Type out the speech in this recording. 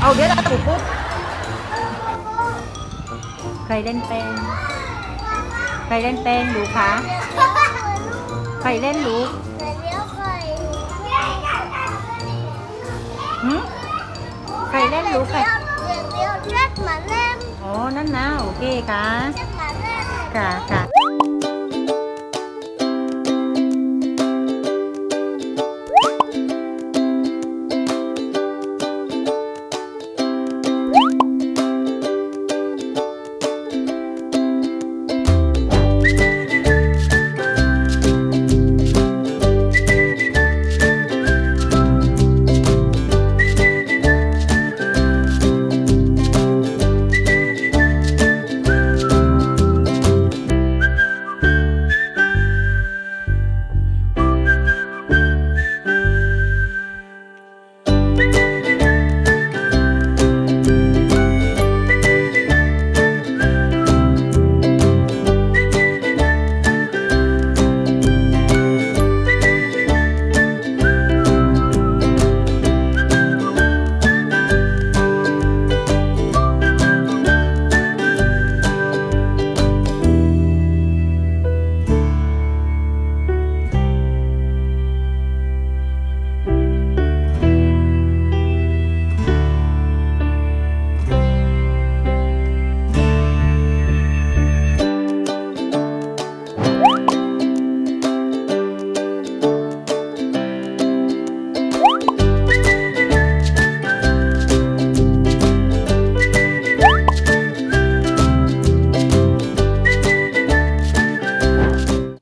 เอาเดี๋ยวเราถูกปุ๊บใครเล่นเป็น ใครเล่นเป็นรู้คะ ใครเล่นรู้หึใครเล่นรู้ใครอ๋อนั่นนะ โอเคค่ะ ค่ะค่ะ